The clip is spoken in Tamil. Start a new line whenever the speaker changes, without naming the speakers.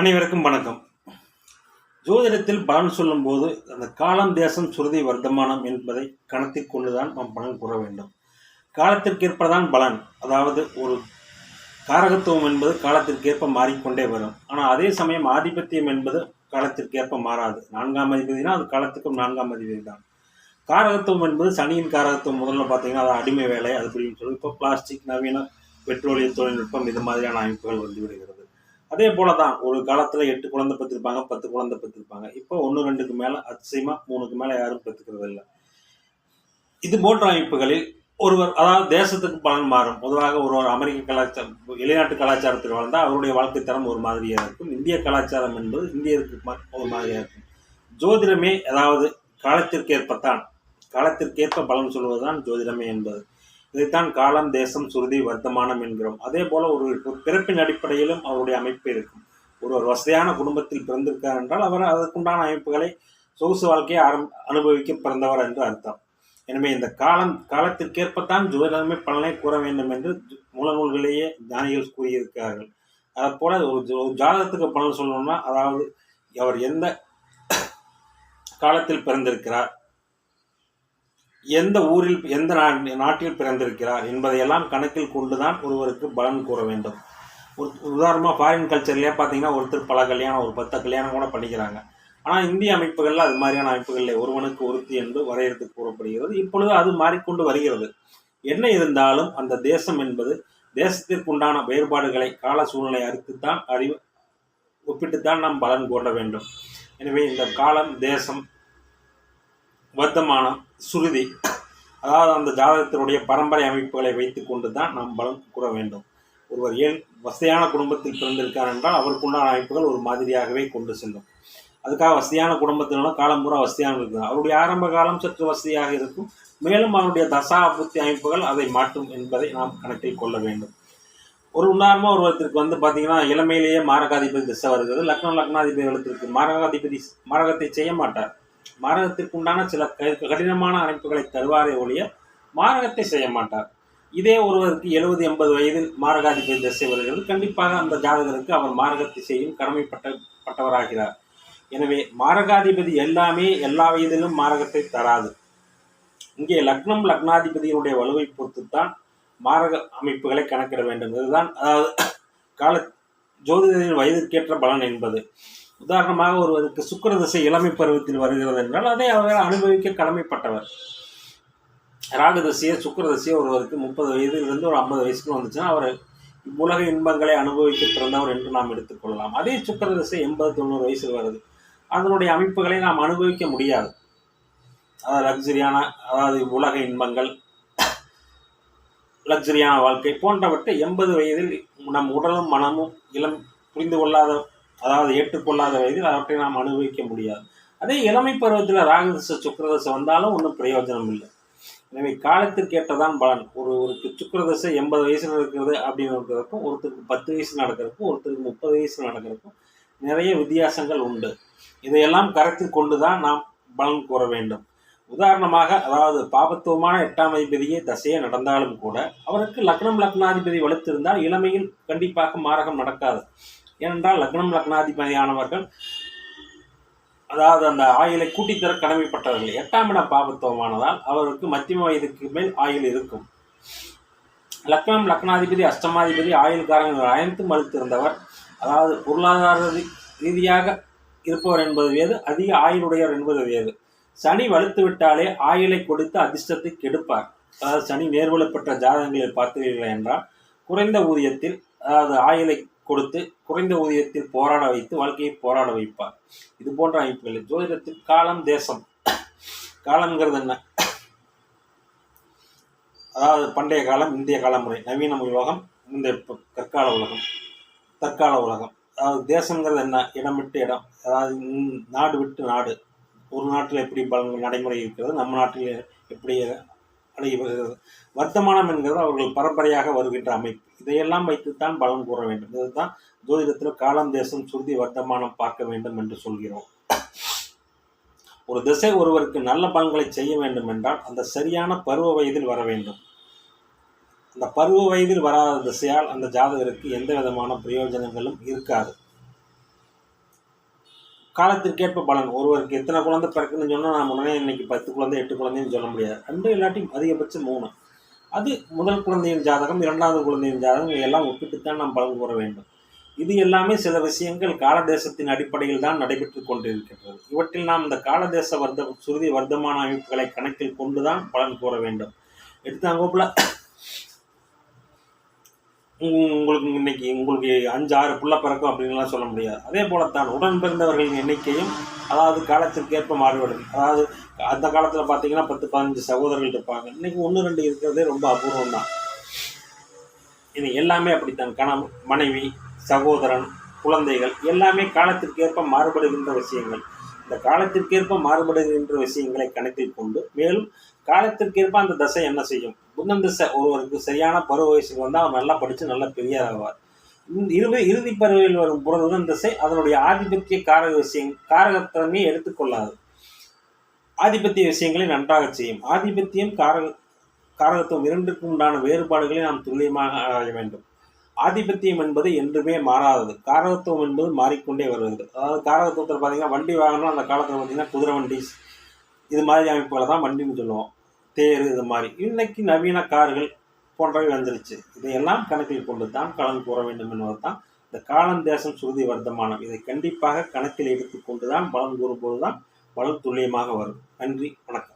அனைவருக்கும் வணக்கம். ஜோதிடத்தில் பலன் சொல்லும்போது அந்த காலம் தேசம் சுருதி வர்த்தமானம் என்பதை கணத்தில் கொண்டுதான் நாம் பலன் கூற வேண்டும். காலத்திற்கேற்பதான் பலன். அதாவது ஒரு காரகத்துவம் என்பது காலத்திற்கேற்ப மாறிக்கொண்டே வரும். ஆனால் அதே சமயம் ஆதிபத்தியம் என்பது காலத்திற்கேற்ப மாறாது. நான்காம் அதிபதினா அது காலத்துக்கும் நான்காம் அதிபதி தான் காரகத்துவம் என்பது சனியின் காரகத்துவம். முதல்ல பார்த்தீங்கன்னா அது அடிமை வேலை அது அப்படின்னு சொல்லி இப்போ பிளாஸ்டிக் நவீன பெட்ரோலிய தொழில்நுட்பம் இது மாதிரியான அமைப்புகள் வந்து விடுகிறது. அதே போல தான் ஒரு காலத்தில் எட்டு குழந்தை பெற்றிருப்பாங்க பத்து குழந்தை பெற்றிருப்பாங்க. இப்போ ஒன்று ரெண்டுக்கு மேலே அதிசயமாக மூணுக்கு மேலே யாரும் பெற்றுக்கிறது இல்லை. இது போன்ற அமைப்புகளில் ஒருவர் அதாவது தேசத்துக்கு பலன் மாறும். பொதுவாக ஒருவர் அமெரிக்க கலாச்சாரம் வெளிநாட்டு கலாச்சாரத்தில் வாழ்ந்தால் அவருடைய வாழ்க்கை தரம் ஒரு மாதிரியாக இருக்கும். இந்திய கலாச்சாரம் என்பது இந்தியருக்கு ஒரு மாதிரியாக இருக்கும். ஜோதிடமே அதாவது காலத்திற்கேற்பத்தான் காலத்திற்கேற்ப பலன் சொல்வதுதான் ஜோதிடமே என்பது. இதைத்தான் காலம் தேசம் சுருதி வர்த்தமானம் என்கிறோம். அதே போல ஒரு பிறப்பின் அடிப்படையிலும் அவருடைய அமைப்பு இருக்கும். ஒருவர் வசதியான குடும்பத்தில் பிறந்திருக்கார் என்றால் அவர் அதற்குண்டான அமைப்புகளை சொகுசு வாழ்க்கையை ஆரம் அனுபவிக்க பிறந்தவர் என்று அர்த்தம். எனவே இந்த காலம் காலத்திற்கேற்பத்தான் ஜோதிடமே பலனை கூற வேண்டும் என்று ஜ- ஞானிகள் கூறியிருக்கிறார்கள். அதுபோல ஒரு ஜாதகத்துக்கு பலன் சொல்லணும்னா அதாவது அவர் எந்த காலத்தில் பிறந்திருக்கிறார் எந்த ஊரில் எந்த நாட்டில் பிறந்திருக்கிறார் என்பதையெல்லாம் கணக்கில் கொண்டுதான் ஒருவருக்கு பலன் கூற வேண்டும். ஒரு உதாரணமாக ஃபாரின் கல்ச்சர்லேயே பார்த்தீங்கன்னா ஒருத்தர் பல கல்யாணம் ஒரு பத்து கல்யாணம் கூட பண்ணிக்கிறாங்க. ஆனால் இந்திய அமைப்புகளில் அது மாதிரியான அமைப்புகளில் ஒருவனுக்கு ஒருத்தி என்று வரையறுத்து கூறப்படுகிறது. இப்பொழுது அது மாறிக்கொண்டு வருகிறது. என்ன இருந்தாலும் அந்த தேசம் என்பது தேசத்திற்குண்டான வேறுபாடுகளை கால சூழ்நிலை அறித்துத்தான் அறிவு ஒப்பிட்டுத்தான் நாம் பலன் கூற வேண்டும். எனவே இந்த காலம் தேசம் வர்த்தமானம் சுருதி. அதாவது அந்த ஜாதகத்தினுடைய பரம்பரை அமைப்புகளை வைத்து கொண்டு தான் நாம் பலம் கூற வேண்டும். ஒருவர் ஏன் வசதியான குடும்பத்தில் பிறந்திருக்கார் என்றால் அவருக்குண்டான அமைப்புகள் ஒரு மாதிரியாகவே கொண்டு செல்லும். அதுக்காக வசதியான குடும்பத்தினாலும் காலம் பூரா வசதியாக இருக்கும் அவருடைய ஆரம்ப காலம் சற்று வசதியாக இருக்கும். மேலும் அவருடைய தசா புத்தி அமைப்புகள் அதை மாற்றும் என்பதை நாம் கணக்கில் கொள்ள வேண்டும். ஒரு உதாரணமாக ஒருவத்திற்கு வந்து பார்த்தீங்கன்னா இளமையிலேயே மாரகாதிபதி திசை வருகிறது. லக்னம் லக்னாதிபதி எழுத்திற்கு மாரகாதிபதி மாரகத்தை செய்ய மாட்டார். மாரகத்திற்குண்டான சில கடினமான அமைப்புகளை தருவாரே ஒழிய மாரகத்தை செய்ய மாட்டார். இதே ஒருவருக்கு எழுபது எண்பது வயதில் மாரகாதிபதி திசை வருகிறது. கண்டிப்பாக அந்த ஜாதகருக்கு அவர் மாரகத்தை செய்யும் கடமைப்பட்ட பட்டவராகிறார். எனவே மாரகாதிபதி எல்லாமே எல்லா வயதிலும் மாரகத்தை தராது. இங்கே லக்னம் லக்னாதிபதியினுடைய வலுவை பொறுத்துத்தான் மாரக அமைப்புகளை கணக்கிட வேண்டும். இதுதான் அதாவது கால ஜோதிடரின் வயதுக்கேற்ற பலன் என்பது. உதாரணமாக ஒருவருக்கு சுக்கிர திசை இளமை பருவத்தில் வருகிறது என்றால் அதை அவர் அனுபவிக்க கடமைப்பட்டவர். ராகு தசையோ சுக்கிர தசையோ ஒருவருக்கு முப்பது வயதிலிருந்து ஒரு ஐம்பது வயசுக்கு வந்துச்சுன்னா அவர் உலக இன்பங்களை அனுபவிக்க பிறந்தவர் என்று நாம் எடுத்துக்கொள்ளலாம் அதே சுக்கிர திசை எண்பது தொண்ணூறு வயசில் வருது. அதனுடைய அமைப்புகளை நாம் அனுபவிக்க முடியாது. அதாவது லக்ஸரியான அதாவது உலக இன்பங்கள் லக்ஸரியான வாழ்க்கை போன்றவற்றை எண்பது வயதில் நம் உடலும் மனமும் இளம் புரிந்து கொள்ளாத அதாவது ஏற்றுக்கொள்ளாத வயதில் அவற்றை நாம் அனுபவிக்க முடியாது. அதே இளமை பருவத்தில் ராகதச சுக்கிரதசை வந்தாலும் ஒன்றும் பிரயோஜனம் இல்லை. எனவே காலத்திற்கேற்றதான் பலன். ஒரு ஒருக்கு சுக்கரதசை எண்பது வயசில் இருக்கிறது அப்படின்னு இருக்கிறதுக்கும் ஒருத்தருக்கு பத்து வயசு நடக்கிறதுக்கும் ஒருத்தருக்கு முப்பது வயசு நடக்கிறதுக்கும் நிறைய வித்தியாசங்கள் உண்டு. இதையெல்லாம் கருத்தில் கொண்டு தான் நாம் பலன் கூற வேண்டும். உதாரணமாக அதாவது பாபத்துவமான எட்டாம் அதிபதியே தசையே நடந்தாலும் கூட அவருக்கு லக்னம் லக்னாதிபதி வலுத்திருந்தால் இளமையில் கண்டிப்பாக மாரகம் நடக்காது. ஏனென்றால் லக்னம் லக்னாதிபதியானவர்கள் அதாவது அந்த ஆயுளை கூட்டித்தர கடமைப்பட்டவர்கள் எட்டாம் இடம் பாபத்துவமானதால் அவருக்கு மத்தியம வயதுக்கு மேல் ஆயுள் இருக்கும். லக்னம் லக்னாதிபதி அஷ்டமாதிபதி ஆயுள்காரங்கள் அனைத்தும் மறுத்திருந்தவர். அதாவது பொருளாதார ரீதியாக இருப்பவர் என்பது வேறு அதிக ஆயுளுடையவர் என்பது வேறு. சனி வலுத்து விட்டாலே ஆயுளை கொடுத்து அதிர்ஷ்டத்தை கெடுப்பார். அதாவது சனி நேர்வலப்பட்ட ஜாதகங்களில் பார்த்தீர்கள் என்றால் குறைந்த ஊதியத்தில் அதாவது ஆயுளை கொடுத்து குறைந்த ஊதியத்தில் போராட வைத்து வாழ்க்கையை போராட வைப்பார். இது போன்ற அமைப்புகள். ஜோதிடத்தில் காலம் தேசம். காலம்ங்கிறது என்ன? அதாவது பண்டைய காலம் இந்திய கால முறை. நவீன உலகம் இந்த கற்கால உலகம் தற்கால உலகம். அதாவது தேசங்கிறது என்ன? இடம் விட்டு இடம். அதாவது நாடு விட்டு நாடு. ஒரு நாட்டில் எப்படி பலன் நடைமுறை இருக்கிறது நம்ம நாட்டில் எப்படி நடைபெறுகிறது வர்த்தமானம் என்கிறது அவர்கள் பரம்பரையாக வருகின்ற அமைப்பு. இதையெல்லாம் வைத்துத்தான் பலன் கூற வேண்டும். இதுதான் ஜோதிடத்தில் காலம் தேசம் சுருதி வர்த்தமானம் பார்க்க வேண்டும் என்று சொல்கிறோம். ஒரு திசை ஒருவருக்கு நல்ல பலன்களை செய்ய வேண்டும் என்றால் அந்த சரியான பருவ வயதில் வர வேண்டும். அந்த பருவ வயதில் வராத திசையால் அந்த ஜாதகருக்கு எந்த விதமான பிரயோஜனங்களும் இருக்காது. காலத்திற்கேற்ப பலன். ஒருவருக்கு எத்தனை குழந்தை பிறக்குன்னு சொன்னால் நான் உடனே இன்னைக்கு பத்து குழந்தை எட்டு குழந்தைன்னு சொல்ல முடியாது. ரெண்டு இல்லாட்டி அதிகபட்சம் மூணு. அது முதல் குழந்தையின் ஜாதகம் இரண்டாவது குழந்தையின் ஜாதகம் எல்லாம் ஒப்பிட்டுத்தான் நாம் பலன் கூற வேண்டும். இது எல்லாமே சில விஷயங்கள் காலதேசத்தின் அடிப்படையில் தான் நடைபெற்று கொண்டிருக்கின்றது. இவற்றில் நாம் இந்த காலதேச வர்த்த சுருதி வர்த்தமான அமைப்புகளை கணக்கில் கொண்டுதான் பலன் கூற வேண்டும். எடுத்தாங்கோப்பில் உங்களுக்கு இன்னைக்கு உங்களுக்கு அஞ்சு ஆறு புள்ள பிறக்கும் அப்படின்லாம் சொல்ல முடியாது. அதே போலத்தான் உடன் பிறந்தவர்களின் எண்ணிக்கையும் அதாவது காலத்திற்கேற்ப மாறுபடும். அதாவது அந்த காலத்தில் பார்த்தீங்கன்னா பத்து பதினஞ்சு சகோதரர்கள் இருப்பாங்க. இன்னைக்கு ஒன்று ரெண்டு இருக்கிறதே ரொம்ப அபூர்வம் தான் இது எல்லாமே அப்படித்தான். கணவன் மனைவி சகோதரன் குழந்தைகள் எல்லாமே காலத்திற்கேற்ப மாறுபடுகின்ற விஷயங்கள். இந்த காலத்திற்கேற்ப மாறுபடுகின்ற விஷயங்களை கணக்கில் கொண்டு மேலும் காலத்திற்கேற்ப அந்த தசை என்ன செய்யும்? புதன் தசை ஒருவருக்கு சரியான பருவ வயசுக்கு வந்தால் அவர் நல்லா படித்து நல்லா பெரியார் ஆவார். இறுதி இறுதி பருவையில் வரும் புதன் தசை அதனுடைய ஆதிபத்திய காரக விஷயம் காரகத்தன்மையை எடுத்துக்கொள்ளாது ஆதிபத்திய விஷயங்களை நன்றாக செய்யும். ஆதிபத்தியம் காரக காரகத்துவம் இரண்டுக்கும் உண்டான வேறுபாடுகளை நாம் துல்லியமாக ஆராய வேண்டும். ஆதிபத்தியம் என்பது என்றுமே மாறாதது. காரகத்துவம் என்பது மாறிக்கொண்டே வருகிறது. அதாவது காரகத்துவத்தில் பார்த்தீங்கன்னா வண்டி வாகனம் அந்த காலத்தில் பார்த்தீங்கன்னா குதிரை வண்டி இது மாதிரி அமைப்புகளை தான் வண்டின்னு சொல்லுவோம். தேர் இது மாதிரி. இன்னைக்கு நவீன கார்கள் போன்றவை வந்துருச்சு. இதையெல்லாம் கணக்கில் கொண்டு தான் கலந்து கூற வேண்டும் என்பது தான் இந்த காலம் தேசம் சுருதி வர்த்தமானம். இதை கண்டிப்பாக கணக்கில் எடுத்துக்கொண்டு தான் பலன் கூறும்போது தான் பலன் துல்லியமாக வரும். நன்றி வணக்கம்.